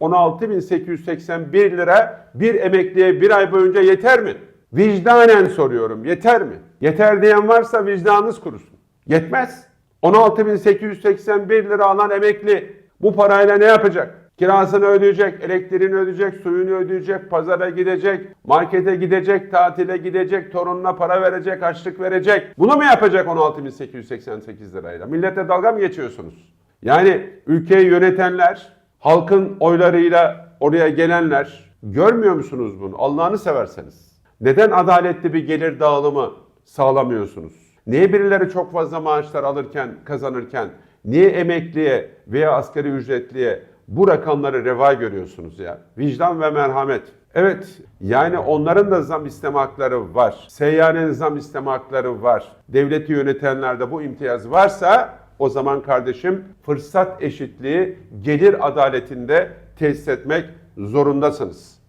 16.881 lira bir emekliye bir ay boyunca yeter mi? Vicdanen soruyorum yeter mi? Yeter diyen varsa vicdanınız kurusun. Yetmez. 16.881 lira alan emekli bu parayla ne yapacak? Kirasını ödeyecek, elektriğini ödeyecek, suyunu ödeyecek, pazara gidecek, markete gidecek, tatile gidecek, torununa para verecek, açlık verecek. Bunu mu yapacak 16.888 lirayla? Millete dalga mı geçiyorsunuz? Yani ülkeyi yönetenler, halkın oylarıyla oraya gelenler görmüyor musunuz bunu? Allah'ını severseniz. Neden adaletli bir gelir dağılımı sağlamıyorsunuz? Niye birileri çok fazla maaşlar alırken, kazanırken, niye emekliye veya asgari ücretliye bu rakamları reva görüyorsunuz ya? Vicdan ve merhamet. Evet, yani onların da zam isteme hakları var. Seyyanen zam isteme hakları var. Devleti yönetenlerde bu imtiyaz varsa o zaman kardeşim fırsat eşitliği, gelir adaletinde tesis etmek zorundasınız.